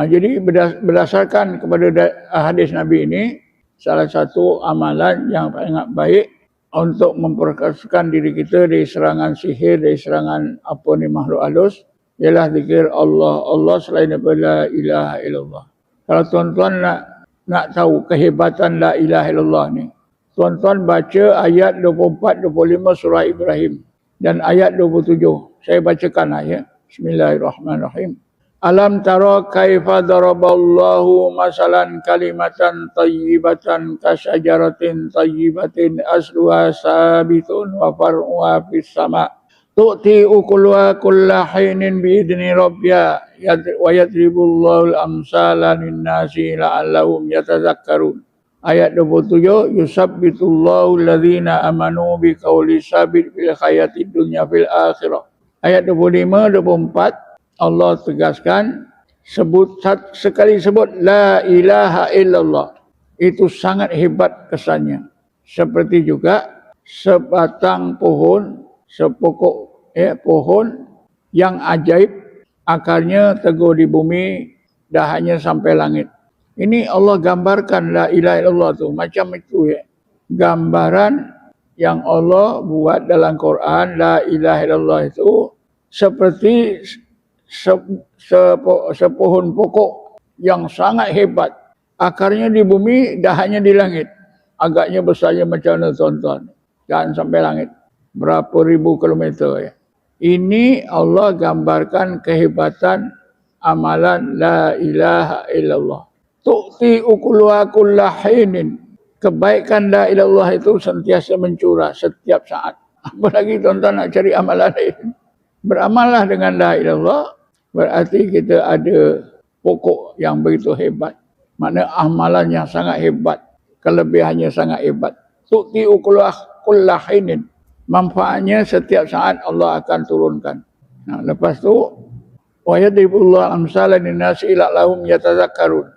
Ha, jadi berdas- berdasarkan kepada da- hadis Nabi ini, salah satu amalan yang sangat baik untuk memperkaskan diri kita dari serangan sihir, dari serangan apa ni makhluk halus, ialah zikir Allah. Allah selain daripada la ilaha illallah. Kalau tuan-tuan nak nak tahu kehebatan la ilaha illallah ni, tuan-tuan baca ayat 24 25 surah Ibrahim dan ayat 27. Saya bacakan ayat. Bismillahirrahmanirrahim. Alam tara kaifa daraballahu masalan kalimatan tayyibatan kasyajaratin tayyibatin asluha sabitun wa far'uha fis sama' tu'ti ukuluha kulla hinin biidni rabbiha yad- wa yadribullahu al-amsala lin-nasi la'allahum yatazakkarun. Ayat 27 yusabbitullahu alladhina amanu biqauli sabit fil hayatid dunya fil akhirah. Ayat 25 24 Allah tegaskan sebut sekali sebut la ilaha illallah. Itu sangat hebat kesannya. Seperti juga sebatang pohon sepokok eh, pohon yang ajaib akarnya teguh di bumi dah hanya sampai langit. Ini Allah gambarkan la ilaha illallah tu macam itu ya. Gambaran yang Allah buat dalam Quran la ilaha illallah itu seperti sepohon pokok yang sangat hebat. Akarnya di bumi, dahannya di langit. Agaknya besarnya macam mana tuan-tuan. Jangan sampai langit. Berapa ribu kilometer ya. Ini Allah gambarkan kehebatan amalan la ilaha illallah. Tu'ti ukuluha kullahinin. Kebaikan la ilallah itu sentiasa mencurah setiap saat. Apalagi tuan-tuan nak cari amalan lain. Beramallah dengan la ilallah berarti kita ada pokok yang begitu hebat. Makna amalan yang sangat hebat. Kelebihannya sangat hebat. Tu'ti ukulah kullahinin. Manfaatnya setiap saat Allah akan turunkan. Nah, lepas tu, wa yadribullah amsalan nasi ila lahum yatazakkarun.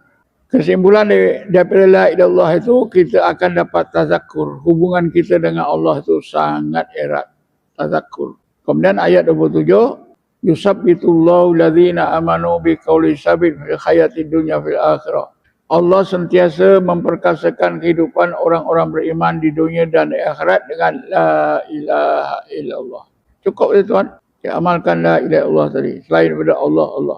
Kesimpulan dari- daripada la ilallah itu, kita akan dapat tazakkur. Hubungan kita dengan Allah itu sangat erat. Tazakkur. Kemudian ayat 27, yusabbitullahu alladhina amanu biqauli sabit fil hayatid dunya fil akhirah. Allah sentiasa memperkasakan kehidupan orang-orang beriman di dunia dan di akhirat dengan la ilaha illallah. Cukup ya tuan. Kita amalkan la ilaha illallah tadi. Selain daripada Allah, Allah.